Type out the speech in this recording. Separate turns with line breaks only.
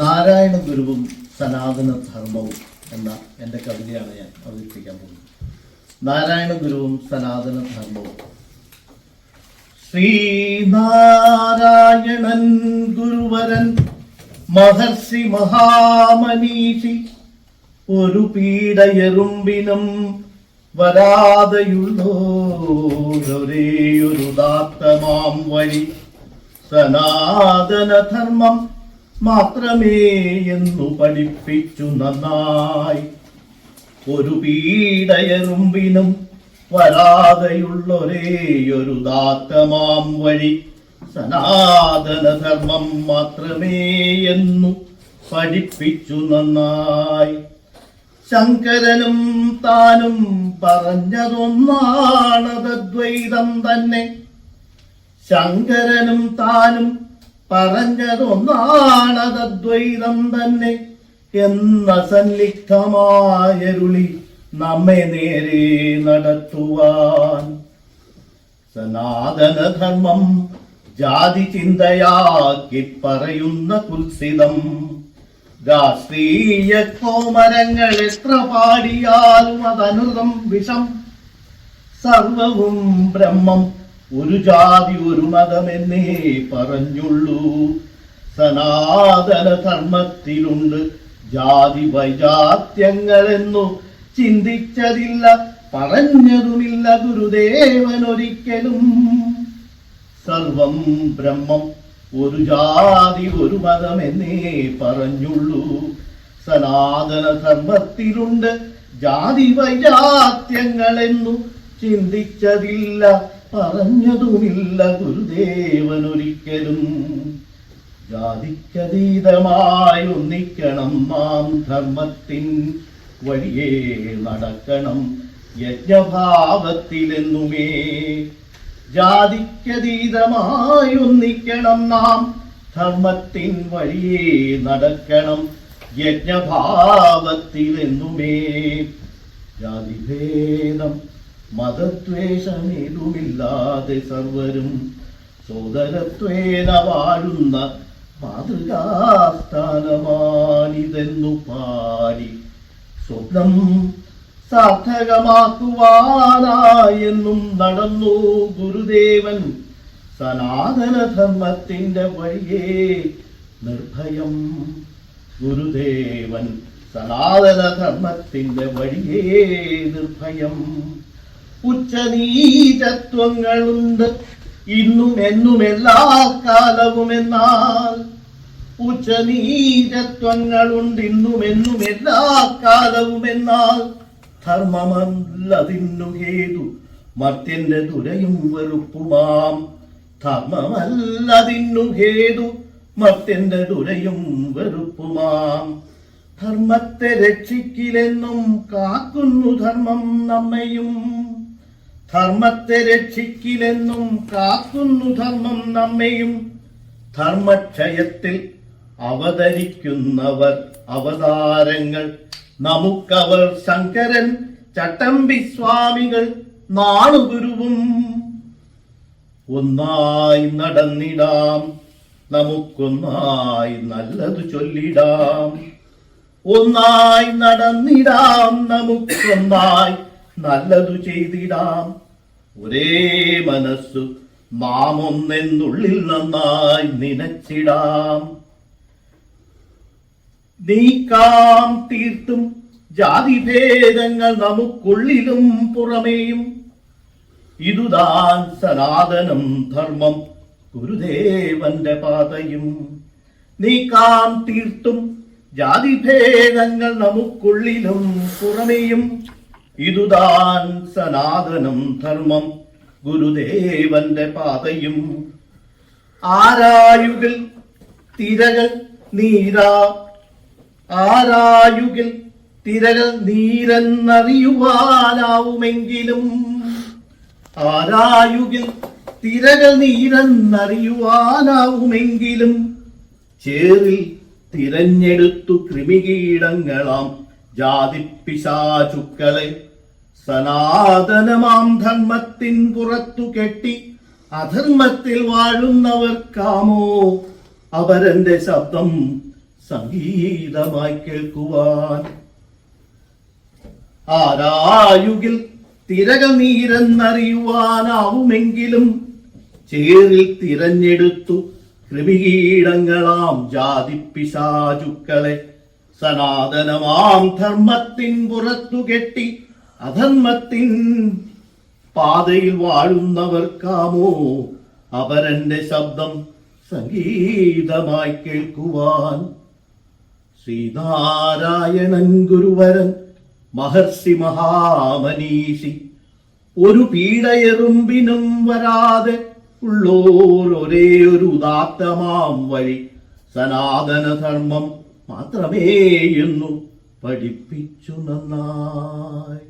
നാരായണ ഗുരുവും സനാതന ധർമ്മവും എന്ന എന്റെ കവിതയാണ് ഞാൻ അവതരിപ്പിക്കാൻ പോകുന്നത്. നാരായണ ഗുരുവും സനാതന ധർമ്മവും. ശ്രീനാരായണൻ ഗുരുവരൻ മഹർഷി മഹാമനീഷി ഒരു പീഡയറുമ്പിനും വരാതെയുള്ളോരൊരേയൊരു ദാത്തമാം വഴി സനാതനധർമ്മം മാത്രമേ എന്നു പഠിപ്പിച്ചു നന്നായി. ഒരു പീഡയറുമ്പിനും വരാതെയുള്ളൊരേയൊരു ദാത്തമാം വഴി സനാതനധർമ്മം മാത്രമേ എന്നു പഠിപ്പിച്ചു നന്നായി. ശങ്കരനും താനും പറഞ്ഞതൊന്നാണത് ദ്വൈതം തന്നെ. ശങ്കരനും താനും പറഞ്ഞതൊന്നാണതദ്വൈതം തന്നെ എന്ന സന്നിഗ്ധമായരുളി നമ്മെ നേരെ നടത്തുവാൻ. സനാതനധർമ്മം ജാതി ചിന്തയാക്കി പറയുന്ന കുൽസിതം. രാഷ്ട്രീയ കോമരങ്ങൾ എത്ര പാടിയാലും അതനുതം വിഷം. സർവവും ബ്രഹ്മം ഒരു ജാതി ഒരു മതമെന്നേ പറഞ്ഞുള്ളൂ. സനാതന ധർമ്മത്തിലുണ്ട് ജാതി വൈജാത്യങ്ങളെന്നു ചിന്തിച്ചതില്ല പറഞ്ഞതുമില്ല ഗുരുദേവൻ ഒരിക്കലും. സർവം ബ്രഹ്മം ഒരു ജാതി ഒരു മതമെന്നേ പറഞ്ഞുള്ളൂ. സനാതന ധർമ്മത്തിലുണ്ട് ജാതി വൈജാത്യങ്ങളെന്നു ചിന്തിച്ചതില്ല പറഞ്ഞതുമില്ല ഗുരുദേവനൊരിക്കലും. ജാതിക്കതീതമായി ഒന്നിക്കണം മാം ധർമ്മത്തിൻ വഴിയേ നടക്കണം യജ്ഞഭാവത്തിലെന്നുമേ. ജാതിക്കതീതമായി ഒന്നിക്കണം നാം ധർമ്മത്തിൻ വഴിയേ നടക്കണം യജ്ഞഭാവത്തിലെന്നുമേ. ജാതിഭേദം മതദ്വേഷമേതുമില്ലാതെ സർവരും സോദരത്വേന വാഴുന്ന മാതൃകാസ്ഥാനമാണിതെന്നു പാടി. സ്വപ്നം സാർത്ഥകമാക്കുവാനായെന്നും നടന്നു ഗുരുദേവൻ സനാതനധർമ്മത്തിന്റെ വഴിയേ നിർഭയം. ഗുരുദേവൻ സനാതനധർമ്മത്തിന്റെ വഴിയേ നിർഭയം. ഉച്ചനീചത്വങ്ങളുണ്ട്. ഇന്നും എന്നും എല്ലാ കാലവും എന്നാൽ ഉച്ചനീചത്വങ്ങളുണ്ട്. ഇന്നും എന്നും എല്ലാ കാലവും എന്നാൽ ധർമ്മമല്ലതിന്നു ഹേതു മർത്യന്റെ തുരയും വെറുപ്പുമാം. ധർമ്മമല്ലതിന്നു ഹേതു മർത്യന്റെ തുരയും വെറുപ്പുമാം. ധർമ്മത്തെ രക്ഷിക്കില്ലെന്നും കാക്കുന്നു ധർമ്മം നമ്മയും. ധർമ്മത്തെ രക്ഷിക്കില്ലെന്നും കാക്കുന്നു ധർമ്മം നമ്മയും. ധർമ്മക്ഷയത്തിൽ അവതരിക്കുന്നവർ അവതാരങ്ങൾ. നമുക്കവർ ശങ്കരൻ ചട്ടമ്പി സ്വാമികൾ നാളുഗുരുവും ഒന്നായി നടന്നിടാം. നമുക്കൊന്നായി നല്ലതു ചൊല്ലിടാം. ഒന്നായി നടന്നിടാം. നമുക്കൊന്നായി നല്ലതു ചെയ്തിടാം. ഒരേ മനസ്സു മാമൊന്നെന്നുള്ളിൽ നന്നായി നിനച്ചിടാം. നീക്കാം തീർത്തും ജാതിഭേദങ്ങൾ നമുക്കുള്ളിലും പുറമേയും. ഇതുതാൻ സനാതനം ധർമ്മം ഗുരുദേവന്റെ പാതയും. നീക്കാം തീർത്തും ജാതിഭേദങ്ങൾ നമുക്കുള്ളിലും പുറമേയും. ഇതുതാൻ സനാതനം ധർമ്മം ഗുരുദേവന്റെ പാതയും. ആരായുകിൽ തിരകൾ നീരാ ആരായുകിൽ തിരകൾ നീരെന്നറിയുവാനാവുമെങ്കിലും ആരായുകിൽ തിരകൾ നീരെന്നറിയുവാനാവുമെങ്കിലും ചേറിൽ തിരഞ്ഞെടുത്തു കൃമികീടങ്ങളാം ജാതിപ്പിശാചുക്കളെ സനാതനമാം ധർമ്മത്തിൻ പുറത്തു കെട്ടി അധർമ്മത്തിൽ വാഴുന്നവർക്കാമോ അവരന്റെ ശബ്ദം സംഗീതമായി കേൾക്കുവാൻ. ആരായുകിൽ തിരകൾ നീരെന്നറിയുവാനാവുമെങ്കിലും ചേറിൽ തിരഞ്ഞെടുത്തു കൃമികീടങ്ങളാം ജാതിപ്പിശാചുക്കളെ സനാതനമാം ധർമ്മത്തിൻ പുറത്തു കെട്ടി അധർമ്മത്തിൻ പാതയിൽ വാഴുന്നവർക്കാമോ അവരന്റെ ശബ്ദം സംഗീതമായി കേൾക്കുവാൻ. ശ്രീനാരായണൻ ഗുരുവരൻ മഹർഷി മഹാമനീഷി ഒരു പീഡയെറുമ്പിനും വരാതെ ഉള്ളോർ ഒരേ ഒരു ഉദാത്തമാം വഴി സനാതനധർമ്മം മാത്രമേയെന്നു പഠിപ്പിച്ചു നന്നായി.